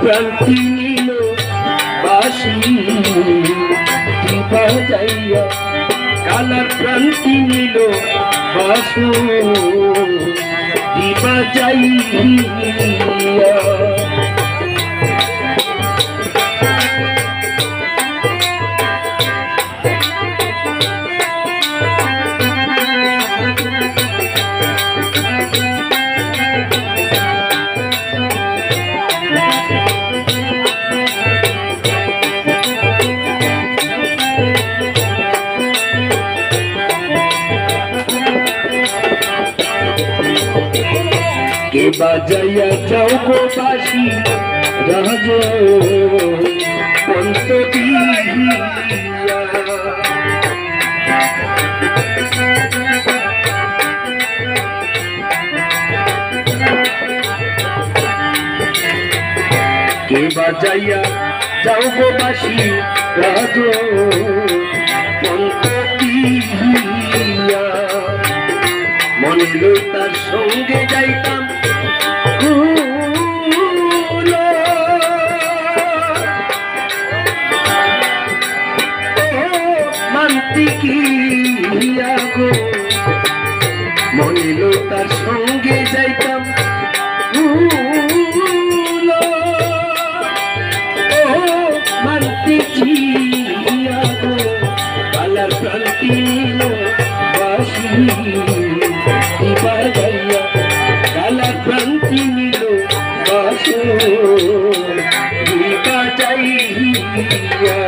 প্রান্তি নিল বাসি বাজাইয়া কালার প্রান্তি নিল বাসু বাজাইয়া কে বাজাইয়া গো বাসি রাজ পন্ত কে বাজাইয়া যাও বাসি রাজ মনে তার সঙ্গে যাইতাম। মান্তি মনে হলো তার সঙ্গে যাইতাম। কুলো। ও গো। কালার প্রান্তি নিল বাসি বাজাইয়া কালা ক্রান্তি নিল বাসো বাজাইয়া